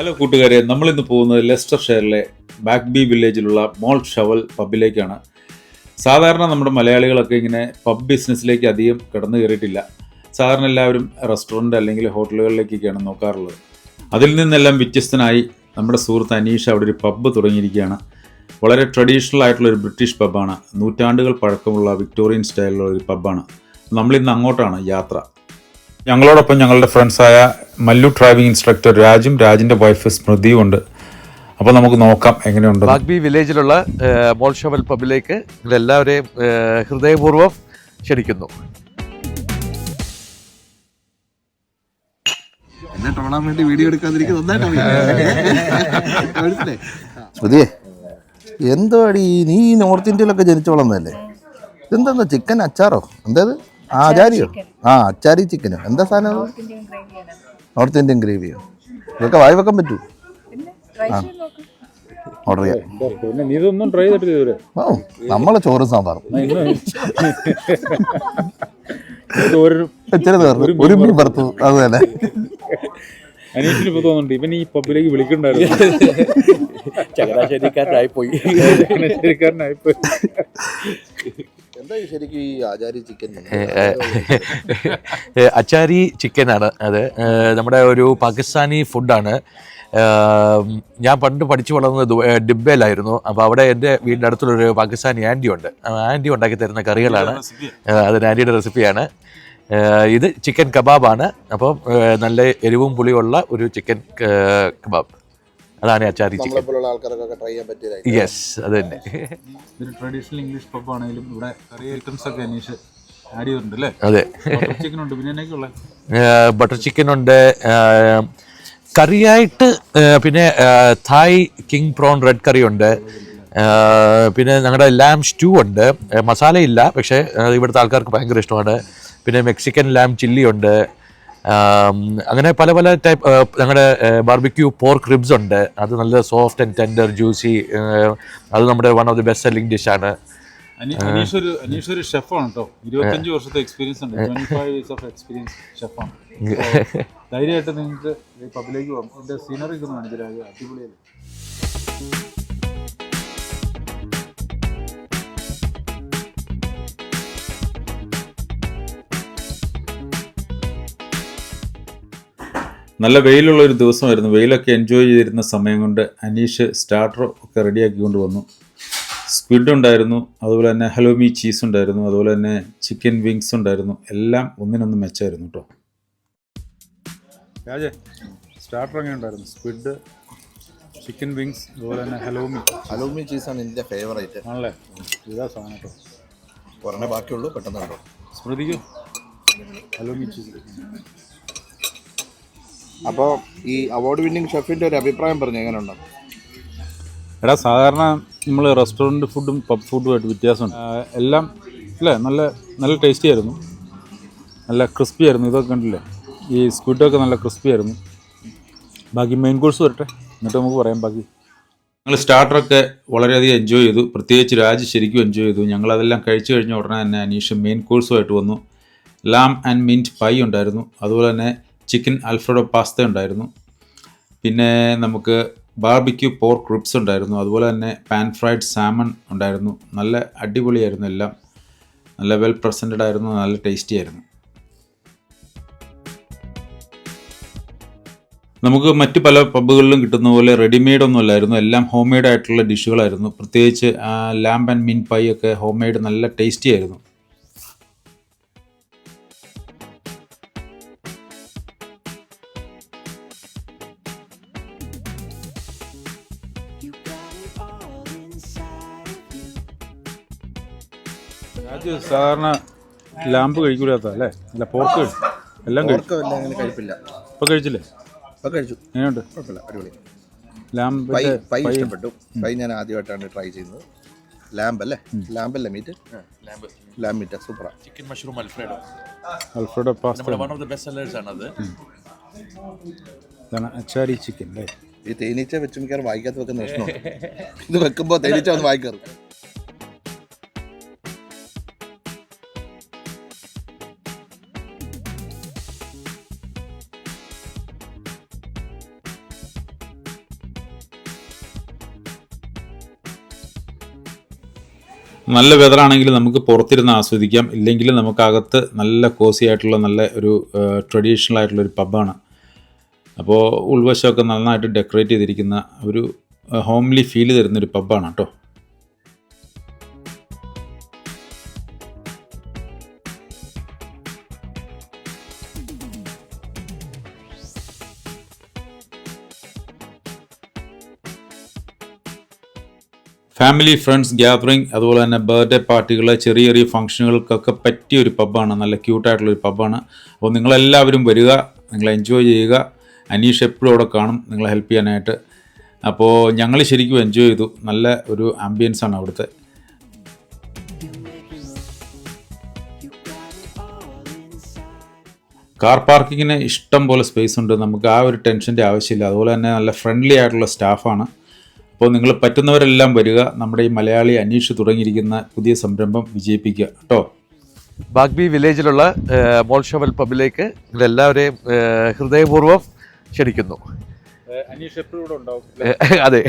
Hello കൂട്ടുകാരെ നമ്മളിന്ന് പോകുന്നത് ലെസ്റ്റർ ഷെയറിലെ ബാക്ക്ബി വില്ലേജിലുള്ള മോൾ ഷവൽ പബ്ബിലേക്കാണ്. സാധാരണ നമ്മുടെ മലയാളികളൊക്കെ ഇങ്ങനെ പബ് ബിസിനസ്സിലേക്ക് അധികം കടന്നു കയറിയിട്ടില്ല. സാധാരണ എല്ലാവരും റെസ്റ്റോറന്റ് അല്ലെങ്കിൽ ഹോട്ടലുകളിലേക്കൊക്കെയാണ് നോക്കാറുള്ളത്. അതിൽ നിന്നെല്ലാം വ്യത്യസ്തനായി നമ്മുടെ സുഹൃത്ത് അനീഷ് അവിടെ ഒരു പബ്ബ് തുടങ്ങിയിരിക്കുകയാണ്. വളരെ ട്രഡീഷണൽ ആയിട്ടുള്ള ഒരു ബ്രിട്ടീഷ് പബ്ബാണ്. നൂറ്റാണ്ടുകൾ പഴക്കമുള്ള വിക്ടോറിയൻ സ്റ്റൈലിലുള്ള ഒരു പബ്ബാണ്. നമ്മളിന്ന് അങ്ങോട്ടാണ് യാത്ര. ഞങ്ങളോടൊപ്പം ഞങ്ങളുടെ ഫ്രണ്ട്സായ മല്ലു ഡ്രൈവിംഗ് ഇൻസ്ട്രക്ടർ രാജും രാജിന്റെ വൈഫ് സ്മൃതിയും ഉണ്ട്. അപ്പോൾ നമുക്ക് നോക്കാം എങ്ങനെയുണ്ട്. ബാഗ്ബി വില്ലേജിലുള്ള മോൾഷവൽ പബ്ബിലേക്ക് എല്ലാവരെയും ഹൃദയപൂർവം ക്ഷണിക്കുന്നു. എന്നെ ട്രോളാൻ വേണ്ടി വീഡിയോ എടുക്കാതിരിക്കുന്നത് ശ്രുതിയെ എന്തുവാടി നീ നോർത്ത് ഇന്ത്യയിലൊക്കെ ജനിച്ചു വളർന്നതല്ലേ ഇതെന്താ ചിക്കൻ അച്ചാറോ? എന്തായത് ആ അചാരിയോ ആ അച്ചാരി ചിക്കനോ എന്താ സാധനം? നോർത്ത് ഇന്ത്യൻ ഗ്രേവിയോ ഇതൊക്കെ വായി വെക്കാൻ പറ്റൂ? ആ. ഓർഡർ ചെയ്യാം. ഇതൊന്നും ട്രൈ ചെയ്തിട്ടില്ല ഇതുവരെ. ഓ നമ്മളെ ചോറും സാമ്പാറും. ഒരു ഇച്ചിരി തീർന്നു. ഒരു മീൻ വറുത്തു. അത് തന്നെ. അനീഷിന് ഇപ്പോൾ തോന്നുന്നുണ്ട്. ഇവൻ ഈ പബ്ബിലേക്ക് വിളിക്കണ്ടായിരുന്നു. ചങ്ങനാശ്ശേരിക്കാരനായിപ്പോയി. ശരിക്കാരനായിപ്പോ എന്താ ശരിക്കും ഈ ആചാരി ചിക്കൻ ആണ് അച്ചാരി ചിക്കനാണ് അത്. ഏഹ്, നമ്മുടെ ഒരു പാകിസ്ഥാനി ഫുഡാണ്. ഞാൻ പണ്ട് പഠിച്ചു വളർന്നത് ഡിബയിലായിരുന്നു ഡിബ്ബയിലായിരുന്നു. അപ്പോൾ അവിടെ എന്റെ വീടിന്റെ അടുത്തുള്ളൊരു പാകിസ്ഥാനി ആന്റി ഉണ്ട്. ആ ആന്റി ഉണ്ടാക്കി തരുന്ന കറികളാണ്. അത് ആന്റിയുടെ റെസിപ്പിയാണ്. ഇത് ചിക്കൻ കബാബാണ്. അപ്പം ഏഹ്, നല്ല എരിവും പുളിയുള്ള ഒരു ചിക്കൻ കബാബ്. അതാണ് അച്ചാരി ചിക്കൻ നമ്മളെപ്പോലുള്ള ആൾക്കാർക്കൊക്കെ ട്രൈ ചെയ്യാൻ പറ്റിയതായി യെസ് അത് തന്നെ. ഇതൊരു ട്രഡീഷണൽ ഇംഗ്ലീഷ് പബ് ആണെങ്കിലും ഇവിടെ കറി ഐറ്റംസ് ഒക്കെ അനീഷ് ആഡ് ചെയ്തിട്ടുണ്ട് അല്ലേ? അതെ. ചിക്കൻ ഉണ്ട്. പിന്നെ എന്നൊക്കെ ഉള്ളത് ബട്ടർ ചിക്കൻ ഉണ്ട്. കറിയായിട്ട് പിന്നെ Thai king prawn red curry ഉണ്ട്. പിന്നെ ഞങ്ങളുടെ ലാം സ്റ്റൂ ഉണ്ട്. മസാലയില്ല പക്ഷേ ഇവിടുത്തെ ആൾക്കാർക്ക് ഭയങ്കര ഇഷ്ടമാണ്. പിന്നെ മെക്സിക്കൻ ലാം ചില്ലി ഉണ്ട്. അങ്ങനെ പല പല ടൈപ്പ് ഞങ്ങളുടെ ബാർബിക്യൂ പോർക്ക് റിബ്സ് ഉണ്ട്. അത് നല്ല സോഫ്റ്റ് ആൻഡ് ടെൻഡർ ജ്യൂസി അത് നമ്മുടെ one of the best selling ഡിഷാണ് ആണ്. അനീഷ് ഒരു അനീഷ് ഒരു ഷെഫാണ് കേട്ടോ ഇരുപത്തഞ്ച് വർഷത്തെ എക്സ്പീരിയൻസ് ഉണ്ട്. Twenty five years of experience ഷെഫാണ് ധൈര്യമായിട്ട് നിങ്ങൾക്ക് ഈ പബ്ബിലേക്ക് പോകാം ഇതിന്റെ സീനറി കാണിച്ചു അടിപൊളിയല്ലേ? നല്ല വെയിലുള്ള ഒരു ദിവസമായിരുന്നു. വെയിലൊക്കെ എൻജോയ് ചെയ്തിരുന്ന സമയം കൊണ്ട് അനീഷ് സ്റ്റാർട്ടർ ഒക്കെ റെഡിയാക്കിക്കൊണ്ട് വന്നു. സ്ക്വിഡ് ഉണ്ടായിരുന്നു അതുപോലെ തന്നെ ഹലോമി ചീസ് ഉണ്ടായിരുന്നു അതുപോലെ തന്നെ ചിക്കൻ വിങ്സ് ഉണ്ടായിരുന്നു. എല്ലാം ഒന്നിനൊന്ന് മെച്ചമായിരുന്നു കേട്ടോ രാജേ സ്റ്റാർട്ടർ എങ്ങനെ ഉണ്ടായിരുന്നു? സ്ക്വിഡ് ചിക്കൻ വിങ്സ് അതുപോലെ തന്നെ ഹലോമി ഹലോമി ചീസാണ് എന്റെ ഫേവറേറ്റ് ആണല്ലേ? ഇതാ സാധനം കേട്ടോ കുറഞ്ഞ ബാക്കിയുള്ളൂ പെട്ടെന്ന് കേട്ടോ സ്മൃതിക്ക്? ഹലോമി ചീസ് അപ്പോൾ ഈ അവാർഡ് വിന്നിങ് ഷെഫിന്റെ ഒരു അഭിപ്രായം പറഞ്ഞു എങ്ങനെ ഉണ്ടോ എടാ സാധാരണ നമ്മൾ റെസ്റ്റോറന്റ് ഫുഡും പബ് ഫുഡുമായിട്ട് വ്യത്യാസമുണ്ട്. എല്ലാം അല്ലേ നല്ല നല്ല ടേസ്റ്റി ആയിരുന്നു. നല്ല ക്രിസ്പി ആയിരുന്നു ഇതൊക്കെ കണ്ടില്ലേ? ഈ സ്ക്വിഡൊക്കെ നല്ല ക്രിസ്പി ആയിരുന്നു. ബാക്കി മെയിൻ കോഴ്സ് വരട്ടെ. എന്നിട്ട് നമുക്ക് പറയാം ബാക്കി. ഞങ്ങൾ സ്റ്റാർട്ടറൊക്കെ വളരെയധികം എൻജോയ് ചെയ്തു. പ്രത്യേകിച്ച് രാജ് ശരിക്കും എൻജോയ് ചെയ്തു. ഞങ്ങളതെല്ലാം കഴിച്ചു കഴിഞ്ഞ ഉടനെ തന്നെ അനീഷ് മെയിൻ കോഴ്സുമായിട്ട് വന്നു. ലാം ആൻഡ് മിന്റ് പൈ ഉണ്ടായിരുന്നു. അതുപോലെ തന്നെ ചിക്കൻ അൽഫ്രഡോ പാസ്ത ഉണ്ടായിരുന്നു. പിന്നെ നമുക്ക് ബാർബിക്യൂ പോർക്ക് റിബ്സ് ഉണ്ടായിരുന്നു. അതുപോലെ തന്നെ പാൻ ഫ്രൈഡ് സാമൺ ഉണ്ടായിരുന്നു. നല്ല അടിപൊളിയായിരുന്നു എല്ലാം. നല്ല വെൽ പ്രസന്റഡ് ആയിരുന്നു. നല്ല ടേസ്റ്റി ആയിരുന്നു. നമുക്ക് മറ്റ് പല പബ്ബുകളിലും കിട്ടുന്ന പോലെ റെഡിമെയ്ഡ് ഒന്നും അല്ലായിരുന്നു. എല്ലാം ഹോം മെയ്ഡ് ആയിട്ടുള്ള ഡിഷുകളായിരുന്നു. പ്രത്യേകിച്ച് ലാമ്പ് ആൻഡ് മിൻ പൈ ഒക്കെ ഹോം മെയ്ഡ് നല്ല ടേസ്റ്റി ആയിരുന്നു. രാജു സാധാരണ ലാമ്പ് കഴിക്കൂലാത്ത അല്ലേ? അല്ല പോർക്ക് എല്ലാം കഴിച്ചു എല്ലാം അങ്ങനെ കഴിപ്പില്ല. ഇപ്പൊ കഴിച്ചില്ലേ? അപ്പോൾ കഴിച്ചു. എങ്ങനെയുണ്ട്? കുഴപ്പമില്ല അടിപൊളി. ലാമ്പ് പൈ പൈ ഇഷ്ടപ്പെട്ടു. പൈ ഞാൻ ആദ്യമായിട്ടാണ് ട്രൈ ചെയ്യുന്നത്. ലാമ്പ് അല്ലേ? ലാമ്പല്ലേ മീറ്റ്? ലാമ്പ്. ലാമ്പ് മീറ്റ് സൂപ്പറാ. Chicken mushroom alfredo. Alfredo pasta. നമ്മുടെ one of the best sellers ആണ് അത് ഇതാണ് അച്ചാരി ചിക്കൻ അല്ലേ? ഈ തേനീച്ച വെച്ച് മിക്കാറും വായിക്കാത്ത വെക്കുന്ന പ്രശ്നമാണ്. ഇത് വെക്കുമ്പോൾ തേനീച്ച വന്ന് വായിക്കാറ്. നല്ല വെതറാണെങ്കിൽ നമുക്ക് പുറത്തിരുന്ന് ആസ്വദിക്കാം. ഇല്ലെങ്കിൽ നമുക്കകത്ത് നല്ല കോസി ആയിട്ടുള്ള നല്ല ഒരു ട്രഡീഷണൽ ആയിട്ടുള്ള ഒരു പബ്ബാണ് അപ്പോൾ ഉൾവശമൊക്കെ നന്നായിട്ട് ഡെക്കറേറ്റ് ചെയ്തിരിക്കുന്ന ഒരു ഹോംലി ഫീൽ തരുന്നൊരു പബ്ബാണ് കേട്ടോ ഫാമിലി ഫ്രണ്ട്സ് ഗ്യാതറിങ് അതുപോലെ തന്നെ ബർത്ത്ഡേ പാർട്ടികൾ ചെറിയ ചെറിയ ഫംഗ്ഷനുകൾക്കൊക്കെ പറ്റിയ ഒരു പബ്ബാണ് നല്ല ക്യൂട്ടായിട്ടുള്ള ഒരു പബ്ബാണ് അപ്പോൾ നിങ്ങളെല്ലാവരും വരിക നിങ്ങൾ എൻജോയ് ചെയ്യുക. അനീഷ് എപ്പോഴും അവിടെ കാണും നിങ്ങളെ ഹെൽപ്പ് ചെയ്യാനായിട്ട്. അപ്പോൾ ഞങ്ങൾ ശരിക്കും എൻജോയ് ചെയ്തു. നല്ല ഒരു ആംബിയൻസ് ആണ് അവിടുത്തെ. കാർ പാർക്കിങ്ങിന് ഇഷ്ടം പോലെ സ്പേസ് ഉണ്ട്. നമുക്ക് ആ ഒരു ടെൻഷന്റെ ആവശ്യമില്ല. അതുപോലെ തന്നെ നല്ല ഫ്രണ്ട്ലി ആയിട്ടുള്ള സ്റ്റാഫാണ് അപ്പോൾ നിങ്ങൾ പറ്റുന്നവരെല്ലാം വരിക. നമ്മുടെ ഈ മലയാളി അന്വേഷിച്ച് തുടങ്ങിയിരിക്കുന്ന പുതിയ സംരംഭം വിജയിപ്പിക്കുക കേട്ടോ. ബാഗ്ബി വില്ലേജിലുള്ള മോൾഷവൽ പബ്ബിലേക്ക് നിങ്ങളെല്ലാവരെയും ഹൃദയപൂർവം ക്ഷണിക്കുന്നു. എപ്പോഴും ഉണ്ടാവും. അതെ.